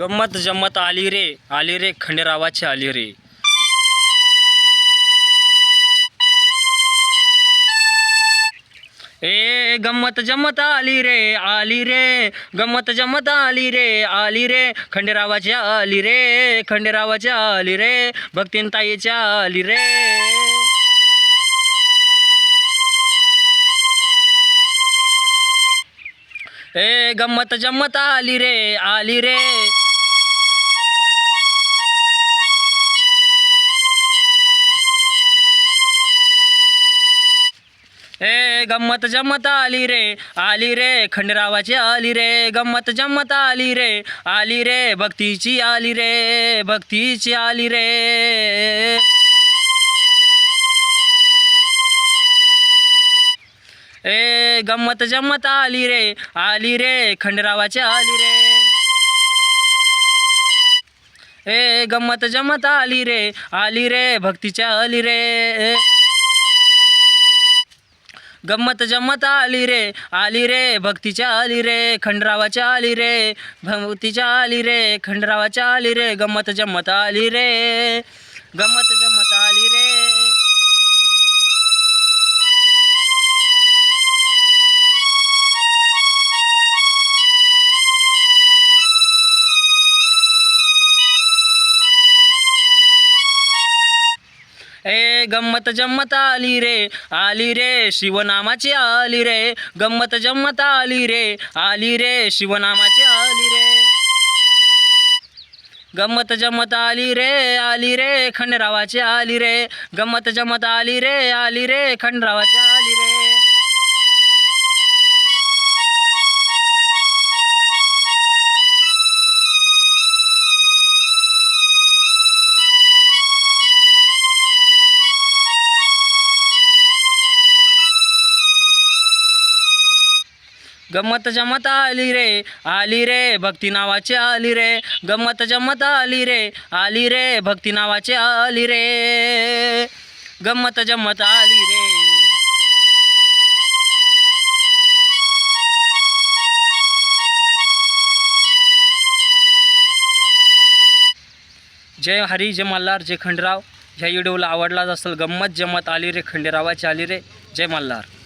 गंमत जम्मत आली रे आली रे खंडेरावाची आली रे. ए गंमत जम्मत आली रे आली रे. गंमत जम्मत आली रे आली रे. खंडेरावाच्या आली रे खंडेरावाच्या आली रे. भक्तीनताईच्या आली रे. ए गंमत जम्मत आली रे आली रे. ए गंमत जम्मत आली रे आली रे खंडरावाची आली रे गंमत जम्मत आली रे आली रे भक्तीची आली रे भक्तीची आली रे ए गंमत जम्मत आली रे आली रे खंडरावाची आली रे ए गंमत जमत आली रे आली रे भक्तीच्या आली रे गम्मत जम्मत आली रे आली रे भक्तीच्या आली रे खंडरावाच्या आली रे भक्तीच्या आली रे खंडरावाच्या आली रे गम्मत जम्मत आली रे गम्मत जम्मत आली रे. ए गंमत जम्मत आली रे आली रे शिवनामाची आली रे. गंमत जम्मत आली रे आली रे शिवनामाची आली रे. गंमत जमत आली रे आली रे खंडरावाची आली रे. गंमत जमत आली रे आली रे खंडरावाची आली रे. गंमत जमत आली रे आली रे भक्ती नावाचे आली रे. गंमत जमत आली रे आली रे भक्ती नावाचे आली रे. गंमत जमत आली रे. जय हरी जय मल्हार जय खंडराव. ह्या व्हिडिओला आवडलाच असेल गंमत जमत आली रे खंडेरावाची आली रे. जय मल्हार.